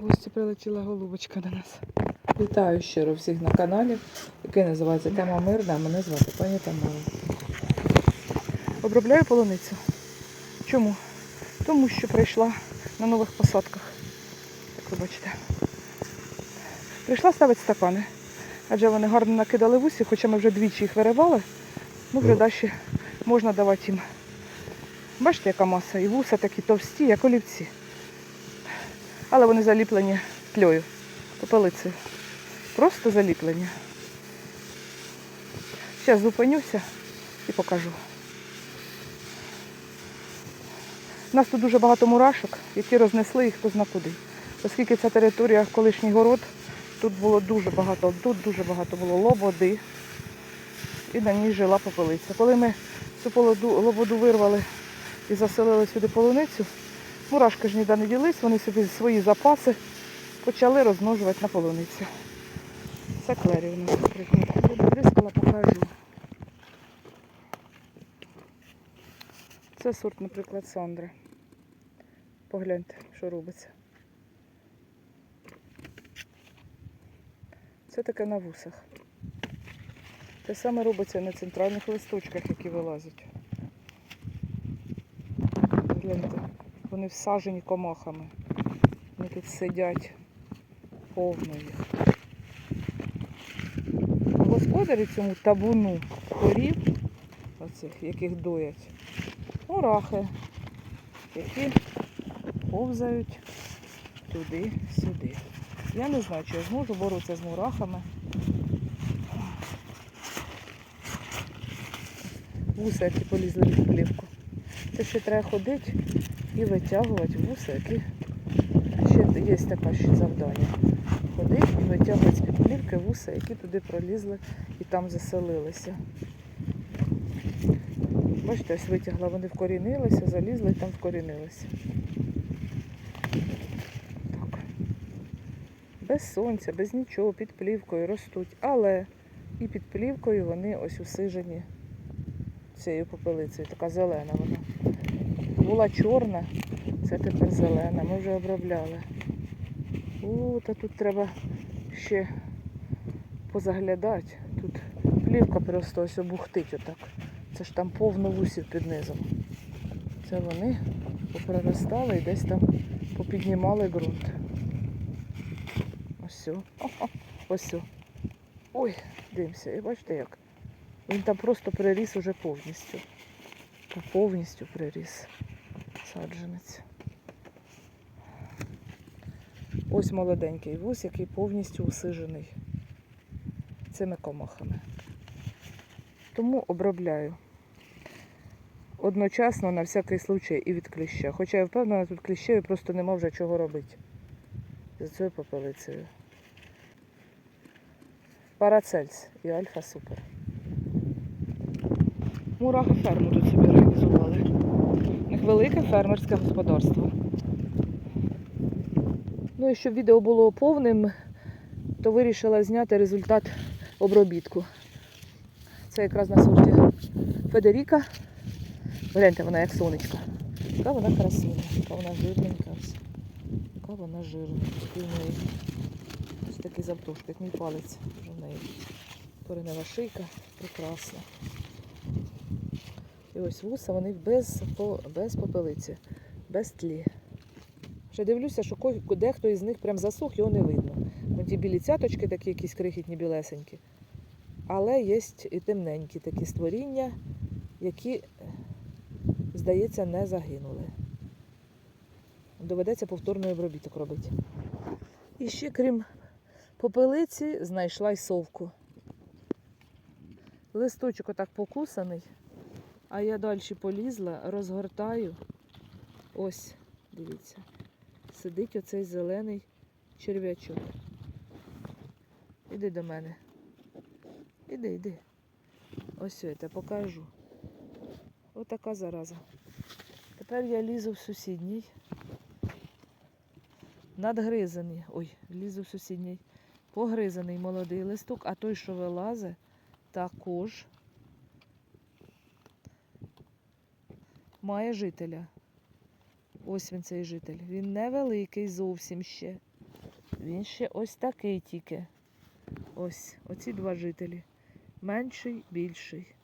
В гості прилетіла голубочка до нас. Вітаю щиро всіх на каналі, який називається Тема Мирна. а Мене звати пані Тамара. Обробляю полуницю. Чому? Тому що прийшла на нових посадках. Як ви бачите. Прийшла ставити стакани. Адже вони гарно накидали вусі, хоча ми вже двічі їх виривали. Ну вже далі можна давати їм. Бачите, яка маса? І вуса такі товсті, як олівці. Але вони заліплені тльою, попелицею. Просто заліплені. Зараз зупинюся і покажу. У нас тут дуже багато мурашок, які рознесли їх хто куди. Оскільки ця територія колишній город, тут було дуже багато, тут дуже багато було лободи. І на ній жила попелиця. Коли ми цю лободу вирвали і заселили сюди полуницю, мурашки ж ніде не ділись, вони собі свої запаси почали розмножувати на полуниці. Це клері у нас, наприклад. Бризкала, покажу. Це сорт, наприклад, Сандри. Погляньте, що робиться. Це таке на вусах. Те саме робиться на центральних листочках, які вилазять. Гляньте, вони всажені комахами. Вони тут сидять повно їх. Господарі цьому табуну корів, оцих, яких доять, мурахи, які повзають туди-сюди. Я не знаю, чи я зможу боротися з мурахами. Вуса, які полізли під плівку. Це ще треба ходити і витягувати вуса, які ще є таке ще завдання. Ходити і витягувати з-під плівки вуса, які туди пролізли і там заселилися. Бачите, ось витягла, вони вкорінилися, залізли і там вкорінилися. Так. Без сонця, без нічого, під плівкою ростуть. Але і під плівкою вони ось усижені цією попелицею. Така зелена вона. Була чорна, це тепер зелена. Ми вже обробляли. О, та тут треба ще позаглядати. Тут плівка просто ось обухтить отак. Це ж там повно вусів під низом. Це вони попроростали і десь там попіднімали ґрунт. Ось. Ось. Ой, дивимося, і бачите як. Він там просто приріс уже повністю. Повністю приріс саджанець. Ось молоденький вус, який повністю усижений цими комахами. Тому обробляю. Одночасно на всякий случай і від кліща. Хоча я впевнена, тут кліщеві просто нема вже чого робити. За цією попелицею. Парацельс і Альфа Супер. Мурахи ферму тут собі організували. Велике фермерське господарство. Ну і щоб відео було повним, то вирішила зняти результат обробітку. Це якраз на сорті Федеріка. Гляньте, вона як сонечко. Яка вона красива, яка вона жирненька. Яка вона жирна. Ось такий завтовшки, як мій палець. Вже в неї коренева шийка. Прекрасна. І ось вуса, вони без, без попелиці, без тлі. Ще дивлюся, що дехто із них прям засох, його не видно. Вон ті білі цяточки, такі якісь крихітні білесенькі. Але є і темненькі такі створіння, які, здається, не загинули. Доведеться повторний обробіток робити. І ще, крім попелиці, знайшла й совку. Листочок отак покусаний, а я далі полізла, розгортаю. Ось, дивіться, сидить оцей зелений черв'ячок. Іди до мене. Іди, іди. Ось тебе покажу. Отака зараза. Тепер я лізу в сусідній. Надгризаний. Ой, лізу в сусідній. Погризаний молодий листок, а той, що вилазить, також має жителя. Ось він цей житель. Він невеликий зовсім ще. Він ще ось такий тільки. Ось, оці два жителі. Менший, більший.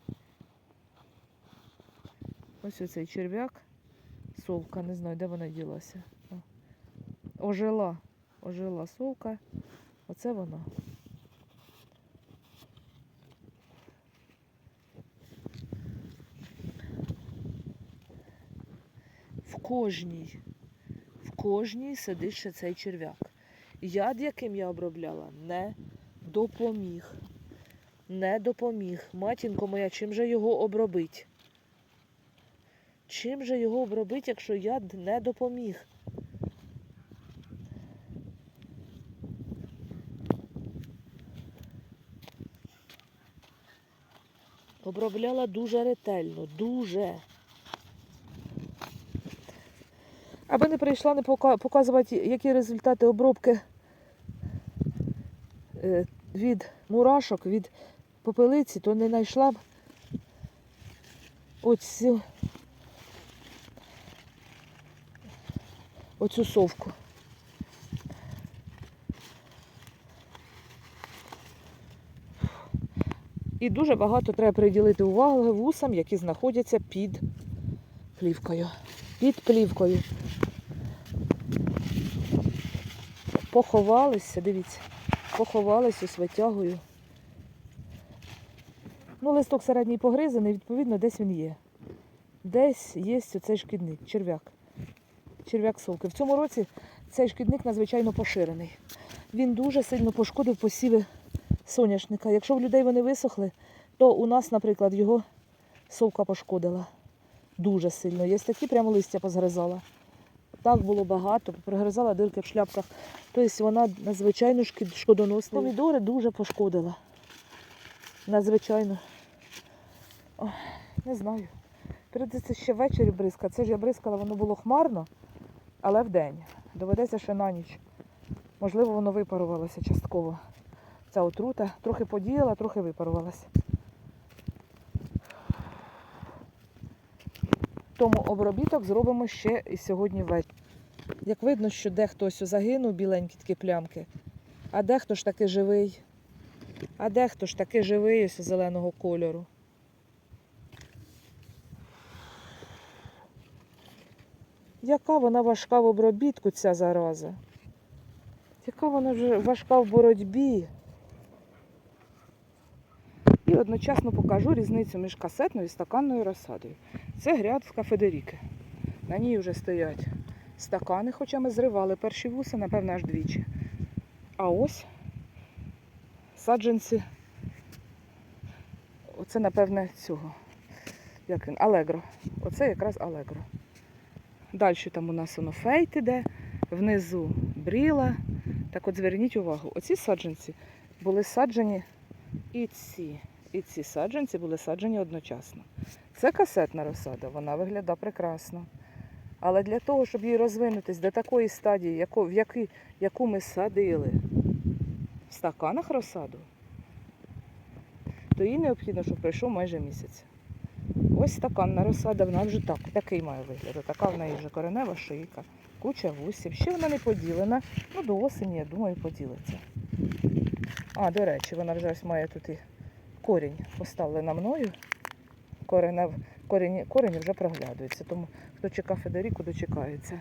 Ось оцей черв'як. Совка, не знаю, де вона ділася. Ожила. Ожила совка. Оце вона. Кожній, в кожній сидить ще цей черв'як. Яд, яким я обробляла, не допоміг. Не допоміг. Матінко моя, чим же його обробить? Чим же його обробить, якщо яд не допоміг? Обробляла дуже ретельно, дуже. Аби не прийшла не показувати, які результати обробки е, від мурашок, від попелиці, то не знайшла б оцю, оцю совку. І дуже багато треба приділити уваги вусам, які знаходяться під плівкою. Під плівкою. Поховалися, дивіться, поховались ось. Ну, листок середній погризаний, відповідно, десь він є. Десь є оцей шкідник, черв'як. Черв'як совки. В цьому році цей шкідник надзвичайно поширений. Він дуже сильно пошкодив посіви соняшника. Якщо в людей вони висохли, то у нас, наприклад, його совка пошкодила. Дуже сильно. Є такі прямо листя позгризала. Так було багато, пригризала дирки в шляпках. Тобто вона надзвичайно шкодоносна. Помідори дуже пошкодила. Надзвичайно. Ой, не знаю. Придеться ще ввечері бризкати. Це ж я бризкала, воно було хмарно, але вдень. Доведеться ще на ніч. Можливо, воно випарувалося частково. Ця отрута трохи подіяла, трохи випарувалася. Тому обробіток зробимо ще і сьогодні ввечері. Як видно, що дехто загинув, біленькі такі плямки, а дехто ж таки живий. А дехто ж таки живий ось зеленого кольору. Яка вона важка в обробітку, ця зараза? Яка вона вже важка в боротьбі? І одночасно покажу різницю між касетною і стаканною розсадою. Це грядка Федеріки. На ній вже стоять стакани, хоча ми зривали перші вуси, напевно, аж двічі. А ось саджанці. Оце, напевне, цього. Як він? Алегро. Оце якраз Алегро. Далі там у нас воно фейт іде, внизу бріла. Так от зверніть увагу, оці саджанці були саджені і ці. І ці саджанці були саджені одночасно. Це касетна розсада, вона виглядає прекрасно. Але для того, щоб її розвинутись до такої стадії, яку, в яку, яку ми садили в стаканах розсаду, то їй необхідно, щоб пройшов майже місяць. Ось стаканна розсада, вона вже так, такий має вигляд. Така в неї вже коренева шийка, куча вусів. Ще вона не поділена. Ну, до осені, я думаю, поділиться. А, до речі, вона вже ось має тут і корінь поставлена мною. Коренев, корінь, корінь вже проглядується, тому хто чекав Федеріку, дочекається.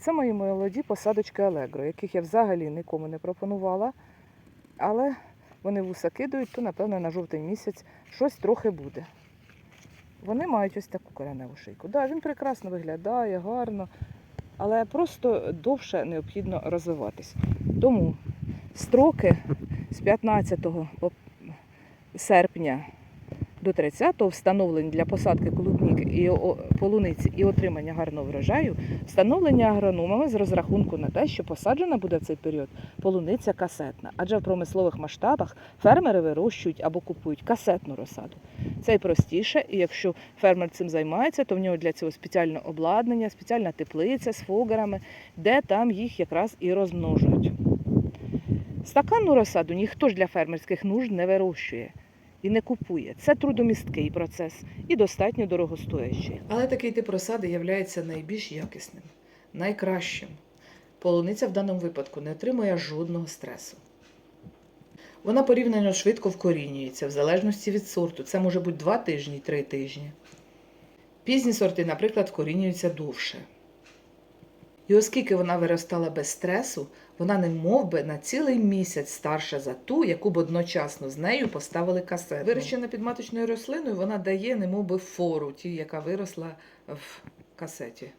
Це мої молоді посадочки Алегро, яких я взагалі нікому не пропонувала. Але вони вуса кидають, то, напевно, на жовтий місяць щось трохи буде. Вони мають ось таку кореневу шийку. Да, він прекрасно виглядає, гарно, але просто довше необхідно розвиватись. Тому строки з 15 по серпня до 30-го встановлень для посадки клубніки і полуниці і отримання гарного врожаю, встановлення агрономами з розрахунку на те, що посаджена буде в цей період полуниця касетна. Адже в промислових масштабах фермери вирощують або купують касетну розсаду. Це й простіше, і якщо фермер цим займається, то в нього для цього спеціальне обладнання, спеціальна теплиця з фогерами, де там їх якраз і розмножують. Стаканну розсаду ніхто ж для фермерських нужд не вирощує і не купує. Це трудомісткий процес і достатньо дорогостоящий. Але такий тип розсади є найбільш якісним, найкращим. полуниця в даному випадку не отримує жодного стресу. Вона порівняно швидко вкорінюється, в залежності від сорту. Це може бути 2 тижні, 3 тижні. Пізні сорти, наприклад, вкорінюються довше. І оскільки вона виростала без стресу, вона не мов би на цілий місяць старша за ту, яку б одночасно з нею поставили касету. Вирощена підматочною рослиною, вона дає немов би фору, ті, яка виросла в касеті.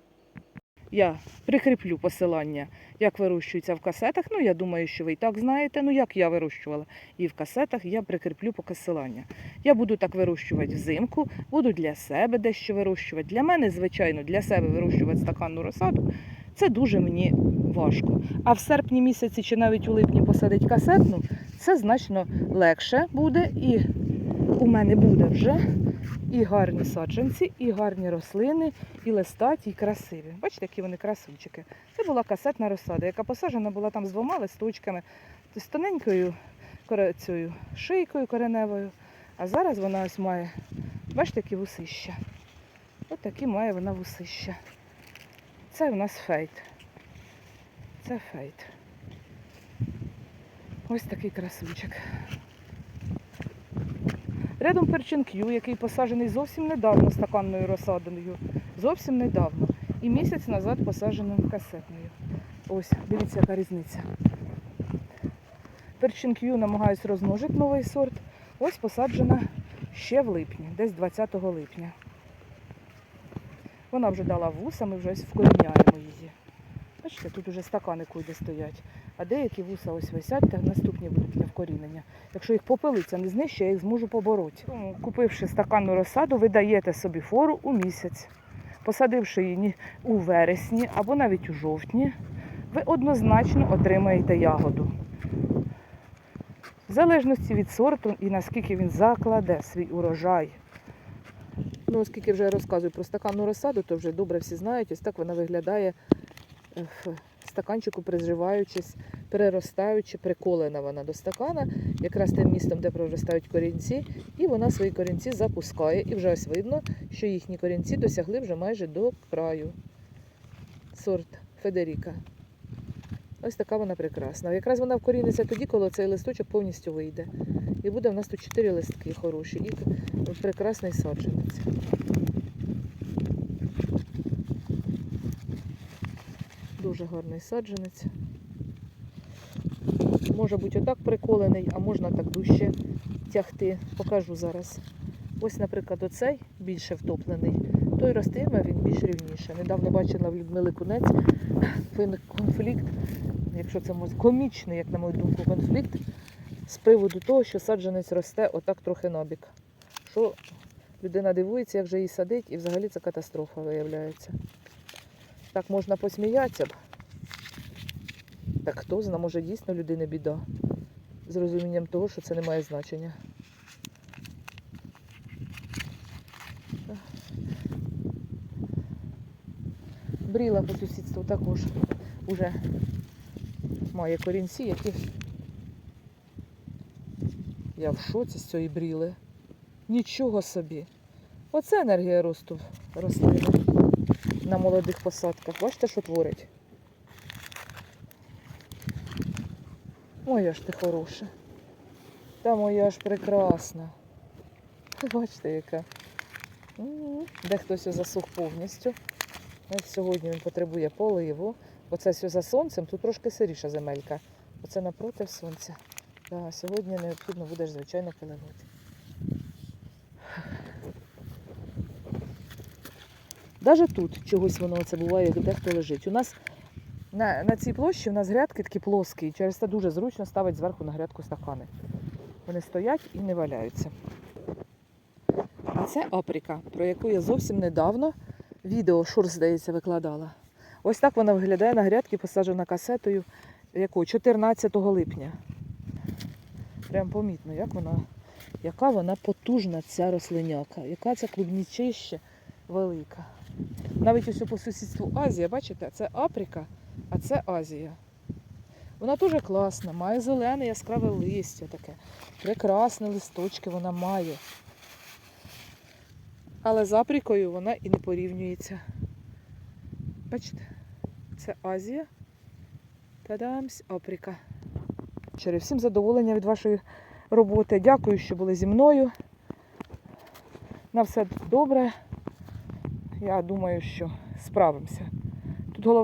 Я прикріплю посилання, як вирощується в касетах. Ну, я думаю, що ви і так знаєте. Ну, як я вирощувала і в касетах, я прикріплю посилання. Я буду так вирощувати взимку, буду для себе дещо вирощувати. Для мене, звичайно, для себе вирощувати стаканну розсаду. Це дуже мені важко. А в серпні місяці чи навіть у липні посадить касетну, це значно легше буде. І у мене буде вже і гарні саджанці, і гарні рослини, і листаті, і красиві. Бачите, які вони красунчики. Це була касетна розсада, яка посаджена була там з двома листочками, з тоненькою цією шийкою кореневою. А зараз вона ось має, бачите, які вусища. Ось такі має вона вусища. Це у нас фейт. Це фейт. Ось такий красунчик. Рядом перчинк'ю, який посаджений зовсім недавно стаканною розсадою. Зовсім недавно. І місяць назад посадженим касетною. Ось, дивіться, яка різниця. Перчинк'ю намагаюсь розмножити новий сорт. Ось посаджена ще в липні, десь 20 липня. Вона вже дала вуса, ми вже ось вкоріняємо її. Бачите, тут уже стакани куди стоять. А деякі вуса ось висять, та наступні будуть для вкорінення. Якщо їх попелиця не знищить, я їх зможу побороти. Купивши стаканну розсаду, ви даєте собі фору у місяць. Посадивши її у вересні або навіть у жовтні, ви однозначно отримаєте ягоду. В залежності від сорту і наскільки він закладе свій урожай. Ну, оскільки вже розказую про стаканну розсаду, то вже добре всі знають. Ось так вона виглядає в стаканчику, приживаючись, переростаючи, приколена вона до стакана, якраз тим містом, де проростають корінці, і вона свої корінці запускає. І вже ось видно, що їхні корінці досягли вже майже до краю. Сорт Федеріка. Ось така вона прекрасна. Якраз вона вкоріниться тоді, коли цей листочок повністю вийде. І буде в нас тут чотири листки хороші і прекрасний саджанець. Дуже гарний саджанець. Може бути отак приколений, а можна так дужче тягти. Покажу зараз. Ось, наприклад, оцей більше втоплений, той ростиме, він більш рівніше. Недавно бачила в Людмили Кунець конфлікт, якщо це може комічний, як на мою думку, конфлікт з приводу того, що саджанець росте отак трохи набік. Що людина дивується, як же її садить, і взагалі це катастрофа виявляється. Так можна посміятися б. Так хто зна, може дійсно людини біда. З розумінням того, що це не має значення. Бріла по сусідству також уже має корінці, які я в шоці з цієї бріли. Нічого собі. Оце енергія росту рослини на молодих посадках. Бачите, що творить? Моя ж ти хороша. Та моя ж прекрасна. Бачите, яка. Де хтось засух повністю. Ось сьогодні він потребує поливу. Оце все за сонцем, тут трошки сиріша земелька. Оце напротив сонця. Да, сьогодні необхідно будеш, звичайно, поливати. Навіть тут чогось воно це буває, як дехто лежить. У нас на, на цій площі у нас грядки такі плоскі, і через це дуже зручно ставити зверху на грядку стакани. Вони стоять і не валяються. А це апріка, про яку я зовсім недавно відео шур, здається, викладала. Ось так вона виглядає на грядці, посаджена касетою якого? 14 липня. Прям помітно, як вона, яка вона потужна, ця рослиняка, яка ця клубнічище велика. Навіть ось по сусідству Азія, бачите, це Африка, а це Азія. Вона дуже класна, має зелене яскраве листя таке. Прекрасні листочки вона має. Але з Африкою вона і не порівнюється. Бачите, це Азія, Та-дамсь. Щире, Всім задоволення від вашої роботи. Дякую, що були зі мною. На все добре. Я думаю, що справимося. Тут головне.